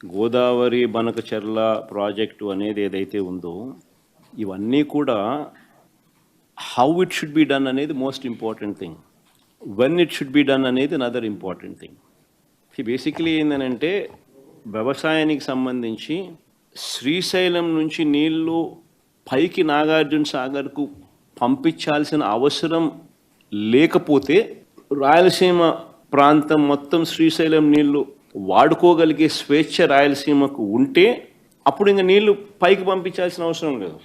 Godavari Banakacherla project అనేది ఏదైతే ఉందో ఇవన్నీ కూడా how it should be done అనేది most important thing when it should be done అనేది అనదర్ ఇంపార్టెంట్ థింగ్ బేసికలీ ఏంటంటే వ్యవసాయానికి సంబంధించి శ్రీశైలం నుంచి నీళ్ళు పైకి నాగార్జున సాగర్కు పంపించాల్సిన అవసరం లేకపోతే రాయలసీమ ప్రాంతం మొత్తం శ్రీశైలం నీళ్ళు వాడుకోగలిగే స్వేచ్ఛ రాయలసీమకు ఉంటే అప్పుడు ఇంకా నీళ్ళు పైకి పంపించాల్సిన అవసరం లేదు.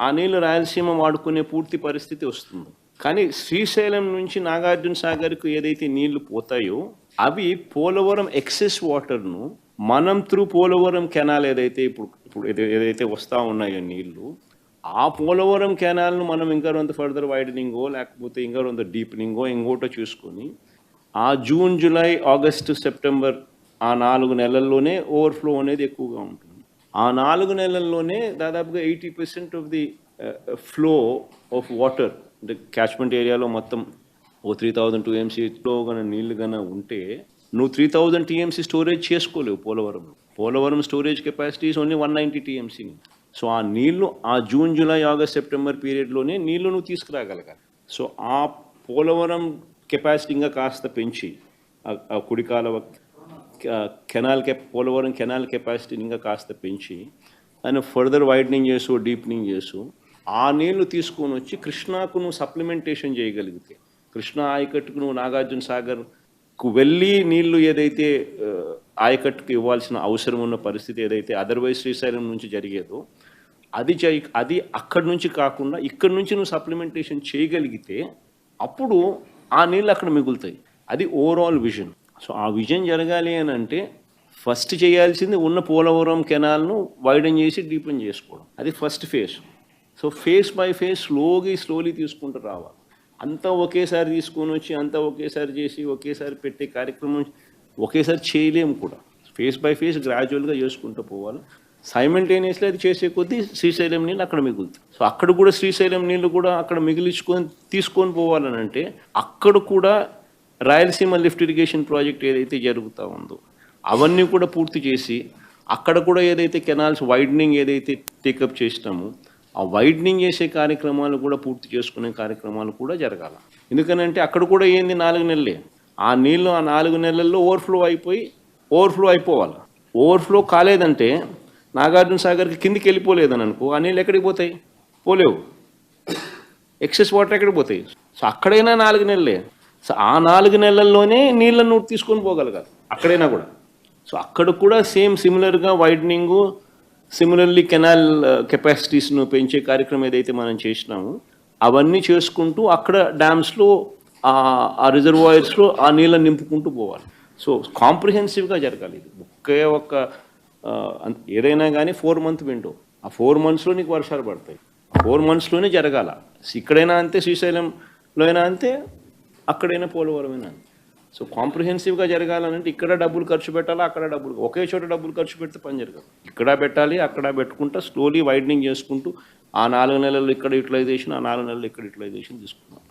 ఆ నీళ్ళు రాయలసీమ వాడుకునే పూర్తి పరిస్థితి వస్తుంది. కానీ శ్రీశైలం నుంచి నాగార్జున సాగర్కు ఏదైతే నీళ్ళు పోతాయో అవి పోలవరం ఎక్సెస్ వాటర్ను మనం త్రూ పోలవరం కెనాల్ ఏదైతే ఇప్పుడు ఇప్పుడు ఏదైతే వస్తూ ఉన్నాయో నీళ్ళు ఆ పోలవరం కెనాల్ను మనం ఇంకా రొంత ఫర్దర్ వైడనింగో లేకపోతే ఇంకా రొంత డీపెనింగో ఇంకోటో చూసుకొని ఆ జూన్ జూలై ఆగస్టు సెప్టెంబర్ ఆ నాలుగు నెలల్లోనే ఓవర్ఫ్లో అనేది ఎక్కువగా ఉంటుంది. ఆ నాలుగు నెలల్లోనే దాదాపుగా eighty percent of the flow of water అంటే క్యాచ్మెంట్ ఏరియాలో మొత్తం ఓ త్రీ థౌజండ్ టూ ఎంసీలో కనుక నీళ్ళు కనుక ఉంటే నువ్వు three thousand TMC storage చేసుకోలేవు Polavaram Polavaram storage capacities only one ninety టీఎంసీని so ఆ నీళ్ళు ఆ జూన్ జూలై ఆగస్ట్ సెప్టెంబర్ పీరియడ్లోనే నీళ్ళు నువ్వు తీసుకురాగలగాలి. సో ఆ పోలవరం కెపాసిటీ ఇంకా కాస్త పెంచి ఆ- కుడికాల Uh, కెనాల్ కెప్ పోలవరం కెనాల్ కెపాసిటీని ఇంకా కాస్త పెంచి దాన్ని ఫర్దర్ వైడనింగ్ చేసు డీప్నింగ్ చేసు ఆ నీళ్ళు తీసుకొని వచ్చి కృష్ణాకు నువ్వు సప్లిమెంటేషన్ చేయగలిగితే కృష్ణా ఆయకట్టుకు నువ్వు నాగార్జున సాగర్కు వెళ్ళి నీళ్ళు ఏదైతే uh, ఆయకట్టుకు ఇవ్వాల్సిన అవసరం ఉన్న పరిస్థితి ఏదైతే అదర్వైజ్ శ్రీశైలం నుంచి జరిగేదో అది అది అక్కడి నుంచి కాకుండా ఇక్కడి నుంచి నువ్వు సప్లిమెంటేషన్ చేయగలిగితే అప్పుడు ఆ నీళ్ళు అక్కడ మిగులుతాయి. అది ఓవరాల్ విజన్ సో ఆ విజన్ జరగాలి అని అంటే ఫస్ట్ చేయాల్సింది ఉన్న పోలవరం కెనాల్ను వైడన్ చేసి డీపెన్ చేసుకోవడం. అది first phase so phase by phase స్లోగా స్లోలీ తీసుకుంటూ రావాలి. అంతా ఒకేసారి తీసుకొని వచ్చి అంతా ఒకేసారి చేసి ఒకేసారి పెట్టే కార్యక్రమం ఒకేసారి చేయలేము కూడా. ఫేస్ బై ఫేస్ గ్రాడ్యువల్గా చేసుకుంటూ పోవాలి. సైమెంటేనియస్లీ అది చేసే కొద్దీ శ్రీశైలం నీళ్ళు అక్కడ మిగులుతుంది సో అక్కడ కూడా శ్రీశైలం నీళ్ళు కూడా అక్కడ మిగిలించుకొని తీసుకొని పోవాలని అంటే అక్కడ కూడా రాయలసీమ లిఫ్ట్ ఇరిగేషన్ ప్రాజెక్ట్ ఏదైతే జరుగుతూ ఉందో అవన్నీ కూడా పూర్తి చేసి అక్కడ కూడా ఏదైతే కెనాల్స్ వైడనింగ్ ఏదైతే టేకప్ చేసినామో ఆ వైడనింగ్ చేసే కార్యక్రమాలు కూడా పూర్తి చేసుకునే కార్యక్రమాలు కూడా జరగాల. ఎందుకనంటే అక్కడ కూడా ఏంది నాలుగు నెలలే. ఆ నీళ్ళు ఆ నాలుగు నెలల్లో ఓవర్ఫ్లో అయిపోయి ఓవర్ఫ్లో అయిపోవాలి. ఓవర్ఫ్లో కాలేదంటే నాగార్జున సాగర్కి కిందికి వెళ్ళిపోలేదని అనుకో ఆ నీళ్ళు ఎక్కడికి పోతాయి? పోలేవు. ఎక్సెస్ వాటర్ ఎక్కడికి పోతాయి? సో అక్కడైనా నాలుగు నెలలే. సో ఆ నాలుగు నెలల్లోనే నీళ్ళను తీసుకొని పోగలగాలి అక్కడైనా కూడా. సో అక్కడ కూడా సేమ్ సిమిలర్గా వైడనింగు సిమిలర్లీ కెనాల్ కెపాసిటీస్ను పెంచే కార్యక్రమం ఏదైతే మనం చేసినామో అవన్నీ చేసుకుంటూ అక్కడ డ్యామ్స్లో ఆ రిజర్వాయర్స్లో ఆ నీళ్ళని నింపుకుంటూ పోవాలి. సో కాంప్రిహెన్సివ్గా జరగాలి ఇది. ఒకే ఒక్క ఏదైనా కానీ ఫోర్ మంత్ విండో. ఆ ఫోర్ మంత్స్లో నీకు వర్షాలు పడతాయి. ఫోర్ మంత్స్లోనే జరగాల. ఇక్కడైనా అంతే శ్రీశైలంలో అయినా అంతే అక్కడైనా పోలవరమేనా? సో కాంప్రిహెన్సివ్గా జరగాలనంటే ఇక్కడ డబ్బులు ఖర్చు పెట్టాలా అక్కడ డబ్బులు ఒకే చోట డబ్బులు ఖర్చు పెడితే పని జరగదు. ఇక్కడ పెట్టాలి అక్కడ పెట్టుకుంటా స్లోలీ వైడనింగ్ చేసుకుంటూ ఆ నాలుగు నెలలు ఇక్కడ యూటిలైజేషన్ ఆ నాలుగు నెలలు ఇక్కడ యూటిలైజేషన్ తీసుకున్నాం